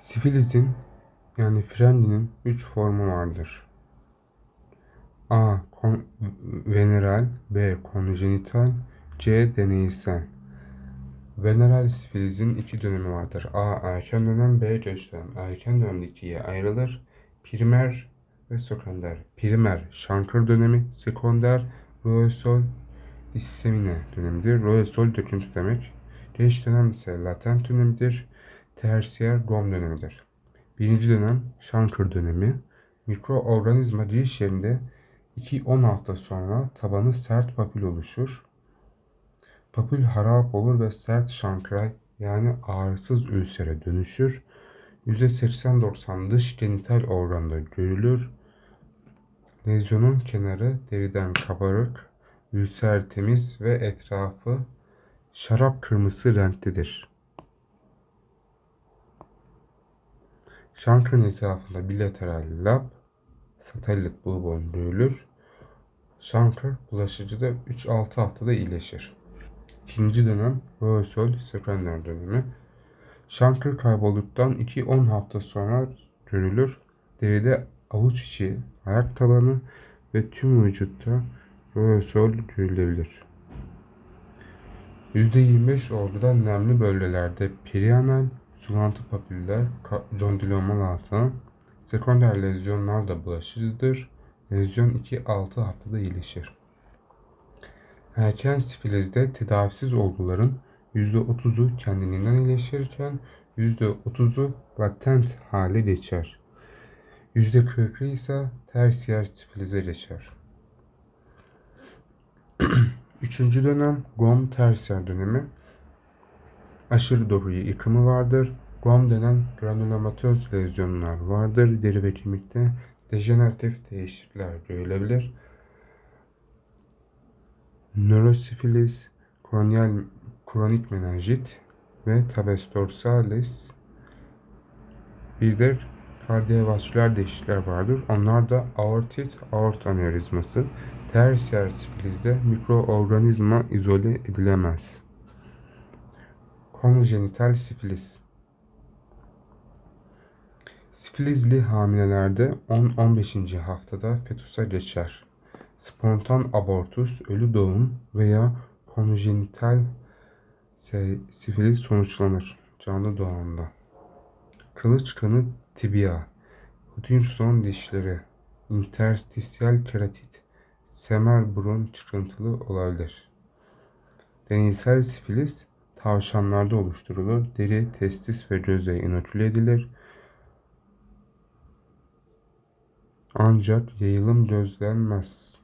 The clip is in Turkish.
Sifilisin yani frendinin üç formu vardır. A. Kon- veneral B. Konjenital C. Deneysel Veneral sifilizin iki dönemi vardır. A. Erken dönem B. Geç dönem. Erken dönemde ikiye ayrılır. Primer ve sekonder. Primer şankır dönemi, sekonder Roesol dissemine dönemidir. Roesol döküntü demek. Geç dönem ise latent dönemidir. Tersiyer gom dönemidir. Birinci dönem şankır dönemi. Mikroorganizma giriş yerinde 2-10 hafta sonra tabanı sert papül oluşur. Papül harap olur ve sert şankray yani ağrısız ülsere dönüşür. %80-90 dış genital organda görülür. Lezyonun kenarı deriden kabarık, ülser temiz ve etrafı şarap kırmızı renktedir. Şankırın etrafında bilateral lab, satelit bulbon görülür. Şankır bulaşıcıda 3-6 haftada iyileşir. İkinci dönem Roesol sekonder dönemi. Şankır kaybolduktan 2-10 hafta sonra görülür. Deride avuç içi, ayak tabanı ve tüm vücutta Roesol görülebilir. %25 olguda nemli bölgelerde perianal, sulantı papüller, condilomal altına, sekonder lezyonlar da bulaşıcıdır. Lezyon 2-6 haftada iyileşir. Erken sifilizde tedavisiz olguların %30'u kendiliğinden iyileşirken %30'u latent hale geçer. %40'ı ise tersiyer sifilize geçer. Üçüncü dönem GOM tersiyer dönemi. Aşırı dokuyu yıkımı vardır. GOM denen granulomatöz lezyonlar vardır. Deri ve kemikte dejeneratif değişiklikler görülebilir. Nörosifilis, kroniyal, kronik menenjit ve tabes dorsalis bir de kardiyovasküler değişiklikler vardır. Onlar da aortit, aort anevrizması. Tersiyer sifilizde mikroorganizma izole edilemez. Konjenital sifilis. Sifilizli hamilelerde 10-15. haftada fetüse geçer. Spontan abortus, ölü doğum veya konjenital sifilis sonuçlanır canlı doğumda. Kılıç kanı tibia, Hutchinson dişleri, interstisyal keratit, semer burun çıkıntılı olabilir. Deneysel sifilis tavşanlarda oluşturulur. Deri, testis ve göze inoküle edilir. Ancak yayılım gözlenmez.